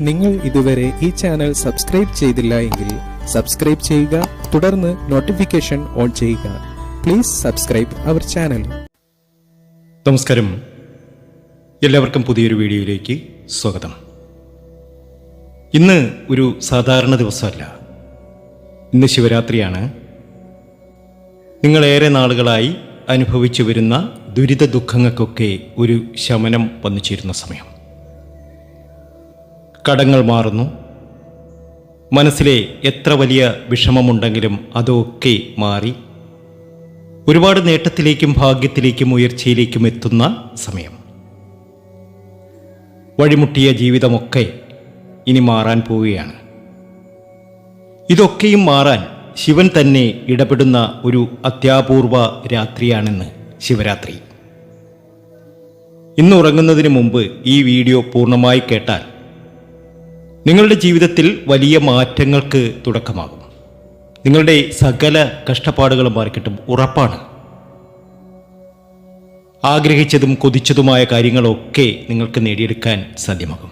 നിങ്ങൾ ഇതുവരെ ഈ ചാനൽ സബ്സ്ക്രൈബ് ചെയ്തില്ല എങ്കിൽ സബ്സ്ക്രൈബ് ചെയ്യുക തുടർന്ന് നോട്ടിഫിക്കേഷൻ ഓൺ ചെയ്യുക. പ്ലീസ് സബ്സ്ക്രൈബ് അവർ ചാനൽ നമസ്കാരം. എല്ലാവർക്കും പുതിയൊരു വീഡിയോയിലേക്ക് സ്വാഗതം. ഇന്ന് ഒരു സാധാരണ ദിവസമല്ല. ഇന്ന് ശിവരാത്രിയാണ്. നിങ്ങളേറെ നാളുകളായി അനുഭവിച്ചു വരുന്ന ദുരിത ദുഃഖങ്ങൾക്കൊക്കെ ഒരു ശമനം വന്നു ചേരുന്ന സമയം. കടങ്ങൾ മാറുന്നു. മനസ്സിലെ എത്ര വലിയ വിഷമമുണ്ടെങ്കിലും അതൊക്കെ മാറി. ഒരുപാട് നേട്ടത്തിലേക്കും ഭാഗ്യത്തിലേക്കും ഉയർച്ചയിലേക്കും എത്തുന്ന സമയം. വഴിമുട്ടിയ ജീവിതമൊക്കെ ഇനി മാറാൻ പോവുകയാണ്. ഇതൊക്കെയും മാറാൻ ശിവൻ തന്നെ ഇടപെടുന്ന ഒരു അത്യാപൂർവ രാത്രിയാണെന്ന് ശിവരാത്രി. ഇന്ന് ഉറങ്ങുന്നതിന് മുമ്പ് ഈ വീഡിയോ പൂർണമായി കേട്ടാൽ നിങ്ങളുടെ ജീവിതത്തിൽ വലിയ മാറ്റങ്ങൾക്ക് തുടക്കമാകും. നിങ്ങളുടെ സകല കഷ്ടപ്പാടുകളും മാറിക്കിട്ടും ഉറപ്പാണ്. ആഗ്രഹിച്ചതും കൊതിച്ചതുമായ കാര്യങ്ങളൊക്കെ നിങ്ങൾക്ക് നേടിയെടുക്കാൻ സാധ്യമാകും.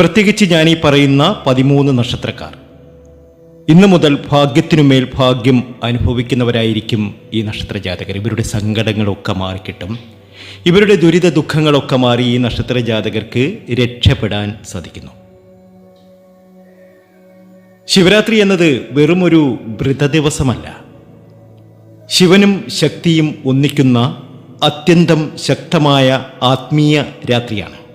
പ്രത്യേകിച്ച് ഞാൻ ഈ പറയുന്ന പതിമൂന്ന് നക്ഷത്രക്കാർ. ഇന്നു മുതൽ ഭാഗ്യത്തിനുമേൽ ഭാഗ്യം അനുഭവിക്കുന്നവരായിരിക്കും ഈ നക്ഷത്ര ജാതകർ ഇവരുടെ സങ്കടങ്ങളൊക്കെ മാറിക്കിട്ടും. ഇവരുടെ ദുരിത ദുഃഖങ്ങളൊക്കെ മാറി ഈ നക്ഷത്ര ജാതകർക്ക് രക്ഷപ്പെടാൻ സാധിക്കുന്നു. ശിവരാത്രി എന്നത് വെറുമൊരു ദിവസമല്ല ശിവനും ശക്തിയും ഒന്നിക്കുന്ന അത്യന്തം ശക്തമായ ആത്മീയ രാത്രിയാണ്.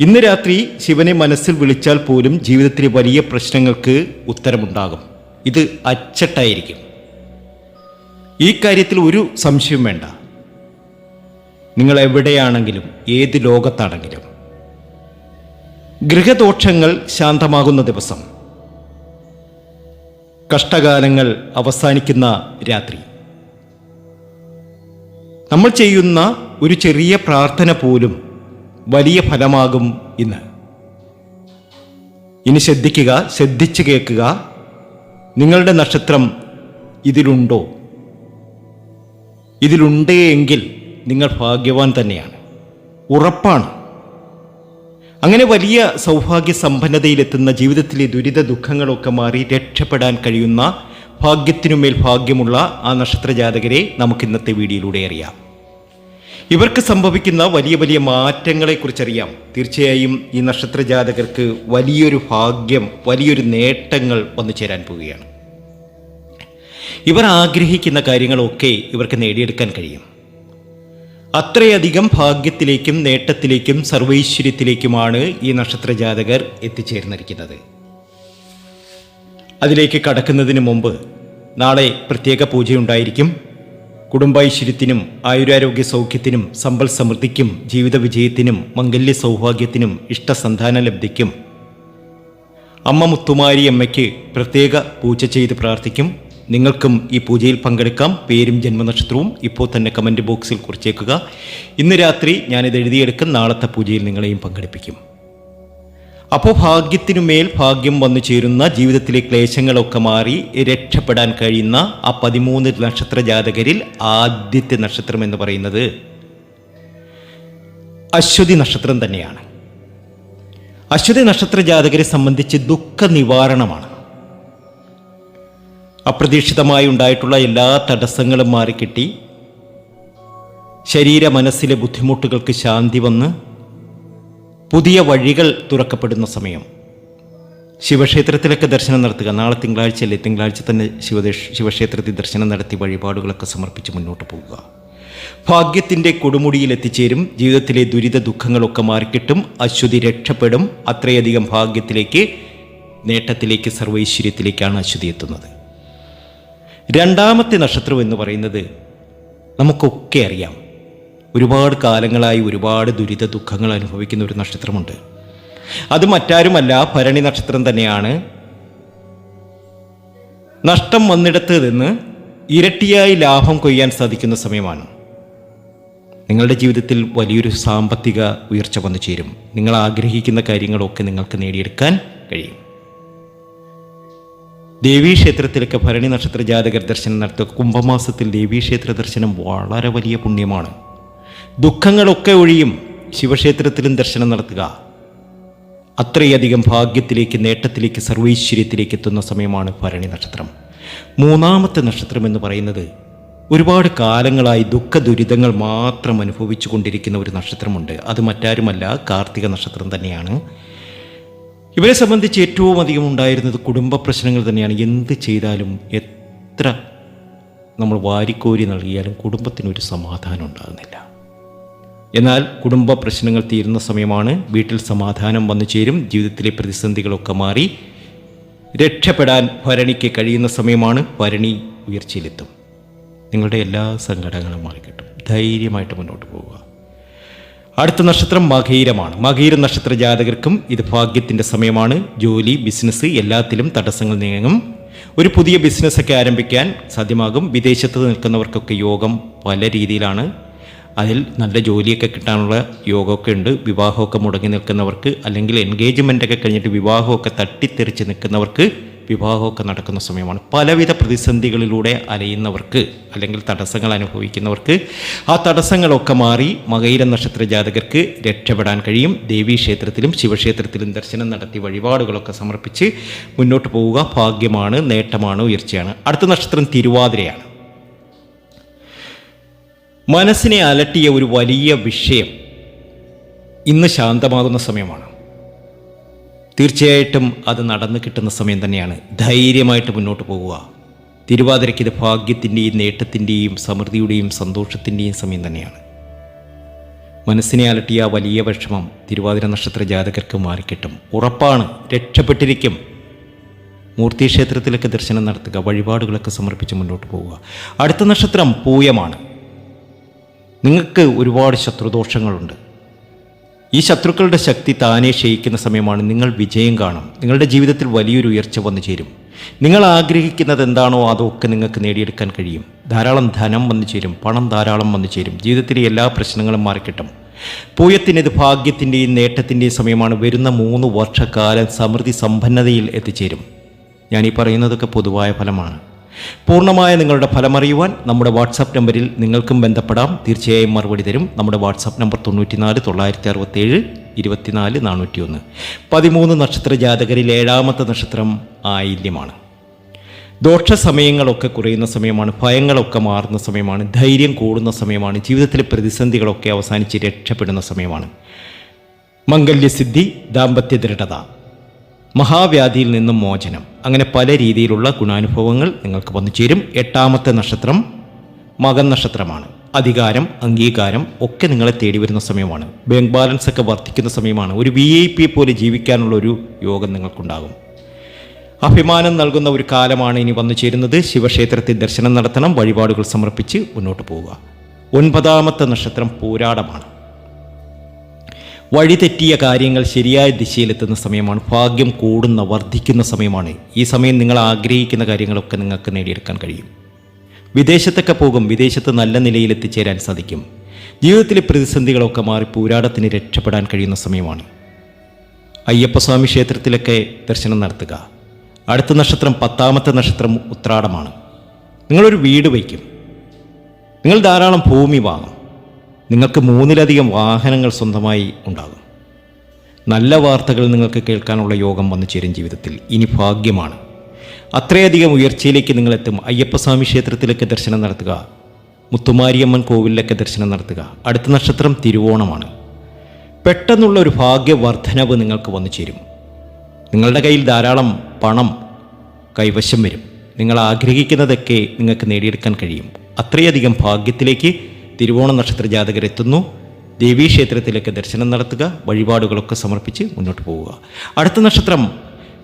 ഇന്ന് രാത്രി ശിവനെ മനസ്സിൽ വിളിച്ചാൽ പോലും ജീവിതത്തിലെ വലിയ പ്രശ്നങ്ങൾക്ക് ഉത്തരമുണ്ടാകും. ഇത് അച്ചട്ടായിരിക്കും. ഈ കാര്യത്തിൽ ഒരു സംശയം വേണ്ട. നിങ്ങൾ എവിടെയാണെങ്കിലും ഏത് ലോകത്താണെങ്കിലും. ഗൃഹദോഷങ്ങൾ ശാന്തമാകുന്ന ദിവസം. കഷ്ടകാലങ്ങൾ അവസാനിക്കുന്ന രാത്രി. നമ്മൾ ചെയ്യുന്ന ഒരു ചെറിയ പ്രാർത്ഥന പോലും വലിയ ഫലമാകും ഇന്ന്. ഇനി ശ്രദ്ധിക്കുക ശ്രദ്ധിച്ചു കേൾക്കുക. നിങ്ങളുടെ നക്ഷത്രം ഇതിലുണ്ടോ? ഇതിലുണ്ടേ എങ്കിൽ നിങ്ങൾ ഭാഗ്യവാൻ തന്നെയാണ്. ഉറപ്പാണ്. അങ്ങനെ വലിയ സൗഭാഗ്യ സമ്പന്നതയിലെത്തുന്ന ജീവിതത്തിലെ ദുരിത ദുഃഖങ്ങളൊക്കെ മാറി രക്ഷപ്പെടാൻ കഴിയുന്ന ഭാഗ്യത്തിനുമേൽ ഭാഗ്യമുള്ള ആ നക്ഷത്ര ജാതകരെ നമുക്ക് ഇന്നത്തെ വീഡിയോയിലൂടെ അറിയാം. ഇവർക്ക് സംഭവിക്കുന്ന വലിയ വലിയ മാറ്റങ്ങളെ മാറ്റങ്ങളെക്കുറിച്ചറിയാം. തീർച്ചയായും ഈ നക്ഷത്ര ജാതകർക്ക് വലിയൊരു ഭാഗ്യം വലിയൊരു നേട്ടങ്ങൾ വന്നു ചേരാൻ പോവുകയാണ്. ഇവർ ആഗ്രഹിക്കുന്ന കാര്യങ്ങളൊക്കെ ഇവർക്ക് നേടിയെടുക്കാൻ കഴിയും. അത്രയധികം ഭാഗ്യത്തിലേക്കും നേട്ടത്തിലേക്കും സർവൈശ്വര്യത്തിലേക്കുമാണ് ഈ നക്ഷത്ര ജാതകർ എത്തിച്ചേർന്നിരിക്കുന്നത്. അതിലേക്ക് കടക്കുന്നതിന് മുമ്പ് നാളെ പ്രത്യേക പൂജയുണ്ടായിരിക്കും. കുടുംബൈശ്വര്യത്തിനും ആയുരാരോഗ്യ സൗഖ്യത്തിനും സമ്പൽ സമൃദ്ധിക്കും ജീവിത വിജയത്തിനും മംഗല്യ സൗഭാഗ്യത്തിനും ഇഷ്ടസന്താന ലബ്ധിക്കും അമ്മ മുത്തുമാരി അമ്മയ്ക്ക് പ്രത്യേക പൂജ ചെയ്ത് പ്രാർത്ഥിക്കും. നിങ്ങൾക്കും ഈ പൂജയിൽ പങ്കെടുക്കാം. പേരും ജന്മനക്ഷത്രവും ഇപ്പോൾ തന്നെ കമന്റ് ബോക്സിൽ കുറിച്ചേക്കുക. ഇന്ന് രാത്രി ഞാനിത് എഴുതിയെടുക്കും. നാളത്തെ പൂജയിൽ നിങ്ങളെയും പങ്കെടുപ്പിക്കും. അപ്പോൾ ഭാഗ്യത്തിനുമേൽ ഭാഗ്യം വന്നു ചേരുന്ന ജീവിതത്തിലെ ക്ലേശങ്ങളൊക്കെ മാറി രക്ഷപ്പെടാൻ കഴിയുന്ന ആ പതിമൂന്ന് നക്ഷത്ര ജാതകരിൽ ആദ്യത്തെ നക്ഷത്രം എന്ന് പറയുന്നത് അശ്വതി നക്ഷത്രം തന്നെയാണ്. അശ്വതി നക്ഷത്ര ജാതകരെ സംബന്ധിച്ച് ദുഃഖ നിവാരണമാണ്. അപ്രതീക്ഷിതമായി ഉണ്ടായിട്ടുള്ള എല്ലാ തടസ്സങ്ങളും മാറിക്കിട്ടി. ശരീര മനസ്സിലെ ബുദ്ധിമുട്ടുകൾക്ക് ശാന്തി വന്ന് പുതിയ വഴികൾ തുറക്കപ്പെടുന്ന സമയം. ശിവക്ഷേത്രത്തിലൊക്കെ ദർശനം നടത്തുക. നാളെ തിങ്കളാഴ്ചയല്ലേ? തിങ്കളാഴ്ച തന്നെ ശിവദേശ് ശിവക്ഷേത്രത്തിൽ ദർശനം നടത്തി വഴിപാടുകളൊക്കെ സമർപ്പിച്ച് മുന്നോട്ട് പോവുക. ഭാഗ്യത്തിന്റെ കൊടുമുടിയിൽ എത്തിച്ചേരും ജീവിതത്തിലെ ദുരിത ദുഃഖങ്ങളൊക്കെ മാറിക്കിട്ടും. അശ്വതി രക്ഷപ്പെടും. അത്രയധികം ഭാഗ്യത്തിലേക്ക് നേട്ടത്തിലേക്ക് സർവൈശ്വര്യത്തിലേക്കാണ് അശ്വതി എത്തുന്നത്. രണ്ടാമത്തെ നക്ഷത്രം എന്ന് പറയുന്നത് നമുക്കൊക്കെ അറിയാം. ഒരുപാട് കാലങ്ങളായി ഒരുപാട് ദുരിത ദുഃഖങ്ങൾ അനുഭവിക്കുന്ന ഒരു നക്ഷത്രമുണ്ട്. അത് മറ്റാരുമല്ല ഭരണി നക്ഷത്രം തന്നെയാണ്. നഷ്ടം വന്നിടത്ത് നിന്ന് ഇരട്ടിയായി ലാഭം കൊയ്യാൻ സാധിക്കുന്ന സമയമാണ്. നിങ്ങളുടെ ജീവിതത്തിൽ വലിയൊരു സാമ്പത്തിക ഉയർച്ച വന്നു ചേരും. നിങ്ങൾ ആഗ്രഹിക്കുന്ന കാര്യങ്ങളൊക്കെ നിങ്ങൾക്ക് നേടിയെടുക്കാൻ കഴിയും. ദേവീക്ഷേത്രത്തിലൊക്കെ ഭരണി നക്ഷത്ര ജാതകർ ദർശനം നടത്തുക. കുംഭമാസത്തിൽ ദേവീക്ഷേത്ര ദർശനം വളരെ വലിയ പുണ്യമാണ്. ദുഃഖങ്ങളൊക്കെ ഒഴിയും ശിവക്ഷേത്രത്തിലും ദർശനം നടത്തുക. അത്രയധികം ഭാഗ്യത്തിലേക്ക് നേട്ടത്തിലേക്ക് സർവൈശ്വര്യത്തിലേക്ക് എത്തുന്ന സമയമാണ് ഭരണി നക്ഷത്രം. മൂന്നാമത്തെ നക്ഷത്രം എന്ന് പറയുന്നത് ഒരുപാട് കാലങ്ങളായി ദുഃഖ ദുരിതങ്ങൾ മാത്രം അനുഭവിച്ചു കൊണ്ടിരിക്കുന്ന ഒരു നക്ഷത്രമുണ്ട്. അത് മറ്റാരുമല്ല കാർത്തിക നക്ഷത്രം തന്നെയാണ്. ഇവരെ സംബന്ധിച്ച് ഏറ്റവും അധികം ഉണ്ടായിരുന്നത് കുടുംബ പ്രശ്നങ്ങൾ തന്നെയാണ്. എന്ത് ചെയ്താലും എത്ര നമ്മൾ വാരിക്കോരി നൽകിയാലും കുടുംബത്തിനൊരു സമാധാനം ഉണ്ടാകുന്നില്ല. എന്നാൽ കുടുംബ പ്രശ്നങ്ങൾ തീരുന്ന സമയമാണ് വീട്ടിൽ സമാധാനം വന്നു ചേരും ജീവിതത്തിലെ പ്രതിസന്ധികളൊക്കെ മാറി രക്ഷപ്പെടാൻ ഭരണിക്ക് കഴിയുന്ന സമയമാണ് ഭരണി ഉയർച്ചയിലെത്തും. നിങ്ങളുടെ എല്ലാ സങ്കടങ്ങളും മാറിക്കിട്ടും. ധൈര്യമായിട്ട് മുന്നോട്ട് പോവുക. അടുത്ത നക്ഷത്രം മകീരമാണ്. മകീര നക്ഷത്ര ജാതകർക്കും ഇത് ഭാഗ്യത്തിന്റെ സമയമാണ്. ജോലി ബിസിനസ് എല്ലാത്തിലും തടസ്സങ്ങൾ നീങ്ങും. ഒരു പുതിയ ബിസിനസ്സൊക്കെ ആരംഭിക്കാൻ സാധ്യമാകും. വിദേശത്ത് നിൽക്കുന്നവർക്കൊക്കെ യോഗം പല രീതിയിലാണ്. അതിൽ നല്ല ജോലിയൊക്കെ കിട്ടാനുള്ള യോഗമൊക്കെ ഉണ്ട്. വിവാഹമൊക്കെ മുടങ്ങി നിൽക്കുന്നവർക്ക് അല്ലെങ്കിൽ എൻഗേജ്മെന്റൊക്കെ കഴിഞ്ഞിട്ട് വിവാഹമൊക്കെ തട്ടിത്തെറിച്ച് നിൽക്കുന്നവർക്ക് വിവാഹമൊക്കെ നടക്കുന്ന സമയമാണ്. പലവിധ പ്രതിസന്ധികളിലൂടെ അലയുന്നവർക്ക് അല്ലെങ്കിൽ തടസ്സങ്ങൾ അനുഭവിക്കുന്നവർക്ക് ആ തടസ്സങ്ങളൊക്കെ മാറി മകയിര നക്ഷത്ര ജാതകർക്ക് രക്ഷപ്പെടാൻ കഴിയും. ദേവീ ക്ഷേത്രത്തിലും ശിവക്ഷേത്രത്തിലും ദർശനം നടത്തി വഴിപാടുകളൊക്കെ സമർപ്പിച്ച് മുന്നോട്ട് പോവുക ഭാഗ്യമാണ് നേട്ടമാണ് ഉയർച്ചയാണ്. അടുത്ത നക്ഷത്രം തിരുവാതിരയാണ്. മനസ്സിനെ അലട്ടിയ ഒരു വലിയ വിഷയം ഇന്ന് ശാന്തമാകുന്ന സമയമാണ്. തീർച്ചയായിട്ടും അത് നടന്നു കിട്ടുന്ന സമയം തന്നെയാണ്. ധൈര്യമായിട്ട് മുന്നോട്ട് പോകുക. തിരുവാതിരയ്ക്ക് ഇത് ഭാഗ്യത്തിന്റെയും നേട്ടത്തിന്റെയും സമൃദ്ധിയുടെയും സന്തോഷത്തിന്റെയും സമയം തന്നെയാണ്. മനസ്സിനെ അലട്ടിയ വലിയ വിഷമം തിരുവാതിര നക്ഷത്ര ജാതകർക്ക് മാറിക്കിട്ടും. ഉറപ്പാണ് രക്ഷപ്പെട്ടിരിക്കും. മൂർത്തി ക്ഷേത്രത്തിലൊക്കെ ദർശനം നടത്തുക വഴിപാടുകളൊക്കെ സമർപ്പിച്ച് മുന്നോട്ട് പോവുക. അടുത്ത നക്ഷത്രം പൂയമാണ്. നിങ്ങൾക്ക് ഒരുപാട് ശത്രുദോഷങ്ങളുണ്ട്. ഈ ശത്രുക്കളുടെ ശക്തി താനെ ക്ഷയിക്കുന്ന സമയമാണ് നിങ്ങൾ വിജയം കാണും. നിങ്ങളുടെ ജീവിതത്തിൽ വലിയൊരു ഉയർച്ച വന്നു ചേരും. നിങ്ങൾ ആഗ്രഹിക്കുന്നത് എന്താണോ അതൊക്കെ നിങ്ങൾക്ക് നേടിയെടുക്കാൻ കഴിയും. ധാരാളം ധനം വന്നു ചേരും പണം ധാരാളം വന്നു ചേരും ജീവിതത്തിലെ എല്ലാ പ്രശ്നങ്ങളും മാറിക്കിട്ടും. പൂയത്തിന്റെ ഭാഗ്യത്തിന്റെയും നേട്ടത്തിന്റെയും സമയമാണ് വരുന്ന മൂന്ന് വർഷക്കാലം സമൃദ്ധി സമ്പന്നതയിൽ എത്തിച്ചേരും. ഞാൻ ഈ പറയുന്നതൊക്കെ പൊതുവായ ഫലമാണ്. പൂർണമായ നിങ്ങളുടെ ഫലമറിയുവാൻ നമ്മുടെ വാട്സാപ്പ് നമ്പറിൽ നിങ്ങൾക്കും ബന്ധപ്പെടാം. തീർച്ചയായും മറുപടി തരും. നമ്മുടെ വാട്സാപ്പ് നമ്പർ തൊണ്ണൂറ്റിനാല് തൊള്ളായിരത്തി അറുപത്തേഴ് ഇരുപത്തിനാല് നാനൂറ്റി ഒന്ന് പതിമൂന്ന് നക്ഷത്ര ജാതകരിൽ ഏഴാമത്തെ നക്ഷത്രം ആയില്യമാണ്. ദോഷ സമയങ്ങളൊക്കെ കുറയുന്ന സമയമാണ് ഭയങ്ങളൊക്കെ മാറുന്ന സമയമാണ് ധൈര്യം കൂടുന്ന സമയമാണ് ജീവിതത്തിലെ പ്രതിസന്ധികളൊക്കെ അവസാനിച്ച് രക്ഷപ്പെടുന്ന സമയമാണ്. മംഗല്യസിദ്ധി ദാമ്പത്യ ദൃഢത. മഹാവ്യാധിയിൽ നിന്നും മോചനം. അങ്ങനെ പല രീതിയിലുള്ള ഗുണാനുഭവങ്ങൾ നിങ്ങൾക്ക് വന്നു ചേരും. എട്ടാമത്തെ നക്ഷത്രം മകൻ നക്ഷത്രമാണ്. അധികാരം അംഗീകാരം ഒക്കെ നിങ്ങളെ തേടി വരുന്ന സമയമാണ്. ബാങ്ക് ബാലൻസ് ഒക്കെ വർദ്ധിക്കുന്ന സമയമാണ്. ഒരു വി ഐ പി പോലെ ജീവിക്കാനുള്ള ഒരു യോഗം നിങ്ങൾക്കുണ്ടാകും. അഭിമാനം നൽകുന്ന ഒരു കാലമാണ് ഇനി വന്നു ചേരുന്നത്. ശിവക്ഷേത്രത്തിൽ ദർശനം നടത്തണം. വഴിപാടുകൾ സമർപ്പിച്ച് മുന്നോട്ട് പോവുക. ഒൻപതാമത്തെ നക്ഷത്രം പൂരാടമാണ്. വഴിതെറ്റിയ കാര്യങ്ങൾ ശരിയായ ദിശയിലെത്തുന്ന സമയമാണ്. ഭാഗ്യം കൂടുന്ന വർദ്ധിക്കുന്ന സമയമാണ്. ഈ സമയം നിങ്ങൾ ആഗ്രഹിക്കുന്ന കാര്യങ്ങളൊക്കെ നിങ്ങൾക്ക് നേടിയെടുക്കാൻ കഴിയും. വിദേശത്തൊക്കെ പോകും. വിദേശത്ത് നല്ല നിലയിൽ എത്തിച്ചേരാൻ സാധിക്കും. ജീവിതത്തിലെ പ്രതിസന്ധികളൊക്കെ മാറി പോരാടത്തിന് രക്ഷപ്പെടാൻ കഴിയുന്ന സമയമാണ്. അയ്യപ്പസ്വാമി ക്ഷേത്രത്തിലൊക്കെ ദർശനം നടത്തുക. അടുത്ത നക്ഷത്രം പത്താമത്തെ നക്ഷത്രം ഉത്രാടമാണ്. നിങ്ങളൊരു വീട് വയ്ക്കും. നിങ്ങൾ ധാരാളം ഭൂമി വാങ്ങും. നിങ്ങൾക്ക് മൂന്നിലധികം വാഹനങ്ങൾ സ്വന്തമായി ഉണ്ടാകും. നല്ല വാർത്തകൾ നിങ്ങൾക്ക് കേൾക്കാനുള്ള യോഗം വന്നു ചേരും ജീവിതത്തിൽ. ഇനി ഭാഗ്യമാണ്. അത്രയധികം ഉയർച്ചയിലേക്ക് നിങ്ങളെത്തും അയ്യപ്പസ്വാമി ക്ഷേത്രത്തിലൊക്കെ ദർശനം നടത്തുക. മുത്തുമാരിയമ്മൻ കോവിലിലൊക്കെ ദർശനം നടത്തുക. അടുത്ത നക്ഷത്രം തിരുവോണമാണ്. പെട്ടെന്നുള്ള ഒരു ഭാഗ്യവർദ്ധനവ് നിങ്ങൾക്ക് വന്നു ചേരും. നിങ്ങളുടെ കയ്യിൽ ധാരാളം പണം കൈവശം വരും. നിങ്ങൾ ആഗ്രഹിക്കുന്നതൊക്കെ നിങ്ങൾക്ക് നേടിയെടുക്കാൻ കഴിയും. അത്രയധികം ഭാഗ്യത്തിലേക്ക് തിരുവോണ നക്ഷത്ര ജാതകരെത്തുന്നു ദേവീക്ഷേത്രത്തിലേക്ക് ദർശനം നടത്തുക വഴിപാടുകളൊക്കെ സമർപ്പിച്ച് മുന്നോട്ട് പോവുക. അടുത്ത നക്ഷത്രം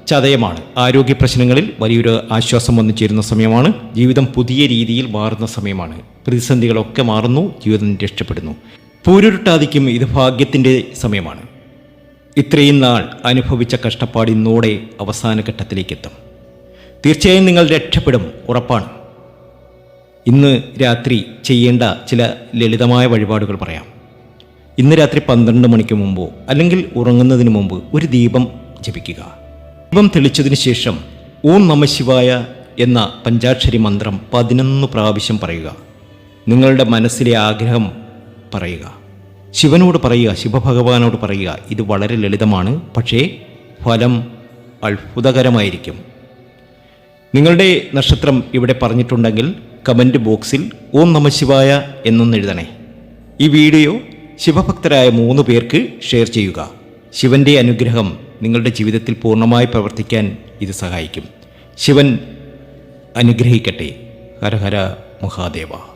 ചതയമാണ്. ആരോഗ്യ പ്രശ്നങ്ങളിൽ വലിയൊരു ആശ്വാസം വന്നു ചേരുന്ന സമയമാണ്. ജീവിതം പുതിയ രീതിയിൽ മാറുന്ന സമയമാണ്. പ്രതിസന്ധികളൊക്കെ മാറുന്നു ജീവിതം രക്ഷപ്പെടുന്നു. പൂരുരുട്ടാതിക്കും ഇത് ഭാഗ്യത്തിന്റെ സമയമാണ്. ഇത്രയും നാൾ അനുഭവിച്ച കഷ്ടപ്പാട് ഇന്നോടെ അവസാന ഘട്ടത്തിലേക്കെത്തും. തീർച്ചയായും നിങ്ങൾ രക്ഷപ്പെടും ഉറപ്പാണ്. ഇന്ന് രാത്രി ചെയ്യേണ്ട ചില ലളിതമായ വഴിപാടുകൾ പറയാം. ഇന്ന് രാത്രി പന്ത്രണ്ട് മണിക്ക് മുമ്പോ അല്ലെങ്കിൽ ഉറങ്ങുന്നതിന് മുമ്പ് ഒരു ദീപം ജപിക്കുക. ദീപം തെളിച്ചതിന് ശേഷം ഓം നമശിവായ എന്ന പഞ്ചാക്ഷരി മന്ത്രം പതിനൊന്ന് പ്രാവശ്യം പറയുക. നിങ്ങളുടെ മനസ്സിലെ ആഗ്രഹം പറയുക. ശിവനോട് പറയുക ശിവഭഗവാനോട് പറയുക ഇത് വളരെ ലളിതമാണ് പക്ഷേ ഫലം അത്ഭുതകരമായിരിക്കും. നിങ്ങളുടെ നക്ഷത്രം ഇവിടെ പറഞ്ഞിട്ടുണ്ടെങ്കിൽ കമന്റ് ബോക്സിൽ ഓം നമശിവായ എന്നൊന്ന് എഴുതണേ. ഈ വീഡിയോ ശിവഭക്തരായ മൂന്ന് പേർക്ക് ഷെയർ ചെയ്യുക. ശിവന്റെ അനുഗ്രഹം നിങ്ങളുടെ ജീവിതത്തിൽ പൂർണമായി പ്രവർത്തിക്കാൻ ഇത് സഹായിക്കും. ശിവൻ അനുഗ്രഹിക്കട്ടെ. ഹരഹര ഹര മഹാദേവ.